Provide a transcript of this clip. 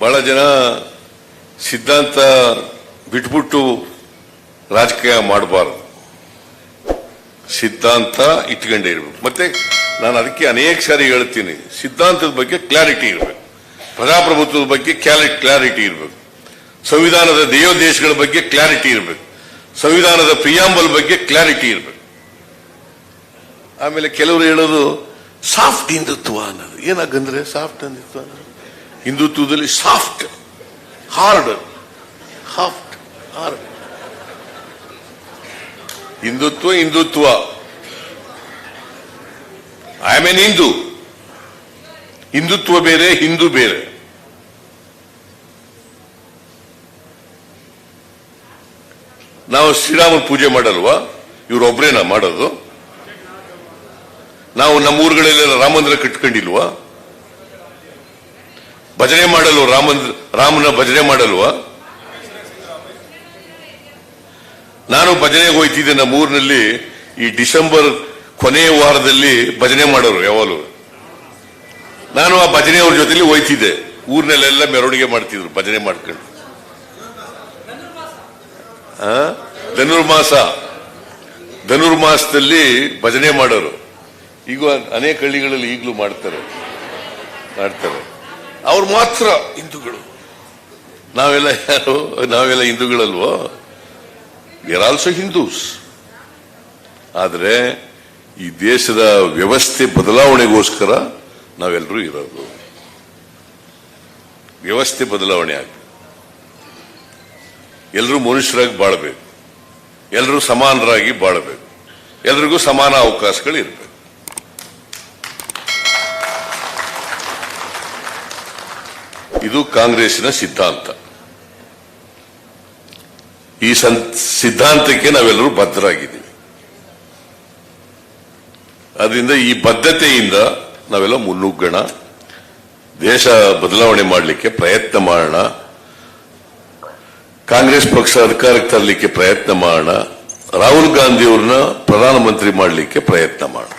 ಬಹಳ ಜನ ಸಿದ್ಧಾಂತ ಬಿಟ್ಬಿಟ್ಟು ರಾಜಕೀಯ ಮಾಡಬಾರ್ದು. ಸಿದ್ಧಾಂತ ಇಟ್ಕೊಂಡೇ ಇರಬೇಕು. ಮತ್ತೆ ನಾನು ಅದಕ್ಕೆ ಅನೇಕ ಸಾರಿ ಹೇಳ್ತೀನಿ, ಸಿದ್ಧಾಂತದ ಬಗ್ಗೆ ಕ್ಲಾರಿಟಿ ಇರಬೇಕು. ಪ್ರಜಾಪ್ರಭುತ್ವದ ಬಗ್ಗೆ ಕ್ಲಾರಿಟಿ ಇರಬೇಕು. ಸಂವಿಧಾನದ ದೇವದೇಶಗಳ ಬಗ್ಗೆ ಕ್ಲಾರಿಟಿ ಇರಬೇಕು. ಸಂವಿಧಾನದ ಪ್ರಿಯಾಂಬಲ್ ಬಗ್ಗೆ ಕ್ಲಾರಿಟಿ ಇರಬೇಕು. ಆಮೇಲೆ ಕೆಲವರು ಹೇಳೋದು ಸಾಫ್ಟ್ ಹಿಂದುತ್ವ ಅನ್ನೋದು. ಏನಾಗಂದ್ರೆ soft Hindutva ಹಿಂದುತ್ವದಲ್ಲಿ soft hard soft hard Hindutva Hindutva. I ಎನ್ ಹಿಂದೂ ಹಿಂದುತ್ವ ಬೇರೆ, ಹಿಂದೂ ಬೇರೆ. ನಾವು ಶ್ರೀರಾಮ ಪೂಜೆ ಮಾಡಲ್ವಾ? ಇವ್ರೊಬ್ರೇನಾ ಮಾಡೋದು? ನಾವು ನಮ್ಮ ಊರುಗಳಲ್ಲೆಲ್ಲ ರಾಮಂದಿರ ಕಟ್ಕೊಂಡಿಲ್ವಾ? ಭಜನೆ ಮಾಡಲು ರಾಮ ರಾಮನ ಭಜನೆ ಮಾಡಲ್ವಾ? ನಾನು ಭಜನೆಗೆ ಹೋಯ್ತಿದ್ದೆ ನಮ್ಮ ಊರಿನಲ್ಲಿ, ಈ ಡಿಸೆಂಬರ್ ಕೊನೆಯ ವಾರದಲ್ಲಿ ಭಜನೆ ಮಾಡೋರು ಯಾವಾಗಲೂ. ನಾನು ಆ ಭಜನೆಯವ್ರ ಜೊತೆಲಿ ಹೋಯ್ತಿದ್ದೆ ಊರಿನಲ್ಲೆಲ್ಲ ಮೆರವಣಿಗೆ ಮಾಡ್ತಿದ್ರು ಭಜನೆ ಮಾಡ್ಕೊಂಡು? ಧನುರ್ಮಾಸ. ಧನುರ್ಮಾಸದಲ್ಲಿ ಭಜನೆ ಮಾಡೋರು. ಈಗ ಅನೇಕ ಹಳ್ಳಿಗಳಲ್ಲಿ ಈಗಲೂ ಮಾಡ್ತಾರೆ ಮಾಡ್ತಾರೆ. ಅವ್ರು ಮಾತ್ರ ಹಿಂದೂಗಳು. ನಾವೆಲ್ಲ ಯಾರು? ನಾವೆಲ್ಲ ಹಿಂದೂಗಳಲ್ವೋ? ಆರ್ ಆಲ್ಸೋ ಹಿಂದೂಸ್ ಆದರೆ ಈ ದೇಶದ ವ್ಯವಸ್ಥೆ ಬದಲಾವಣೆಗೋಸ್ಕರ ನಾವೆಲ್ಲರೂ ಇರೋದು. ವ್ಯವಸ್ಥೆ ಬದಲಾವಣೆ ಆಗ. ಎಲ್ಲರೂ ಮನುಷ್ಯರಾಗಿ ಬಾಳಬೇಕು. ಎಲ್ಲರೂ ಸಮಾನರಾಗಿ ಬಾಳಬೇಕು. ಎಲ್ರಿಗೂ ಸಮಾನ ಅವಕಾಶಗಳು ಇರಬೇಕು ಇದು ಕಾಂಗ್ರೆಸ್ಸಿನ ಸಿದ್ಧಾಂತ. ಈ ಸಿದ್ಧಾಂತಕ್ಕೆ ನಾವೆಲ್ಲರೂ ಬದ್ಧರಾಗಿದ್ದೀವಿ. ಅದರಿಂದ ಈ ಬದ್ಧತೆಯಿಂದ ನಾವೆಲ್ಲ ಮುನ್ನುಗ್ಗೋಣ, ದೇಶ ಬದಲಾವಣೆ ಮಾಡಲಿಕ್ಕೆ ಪ್ರಯತ್ನ ಮಾಡೋಣ, ಕಾಂಗ್ರೆಸ್ ಪಕ್ಷ ಅಧಿಕಾರಕ್ಕೆ ತರಲಿಕ್ಕೆ ಪ್ರಯತ್ನ ಮಾಡೋಣ, ರಾಹುಲ್ ಗಾಂಧಿ ಅವ್ರನ್ನ ಪ್ರಧಾನಮಂತ್ರಿ ಮಾಡಲಿಕ್ಕೆ ಪ್ರಯತ್ನ ಮಾಡೋಣ.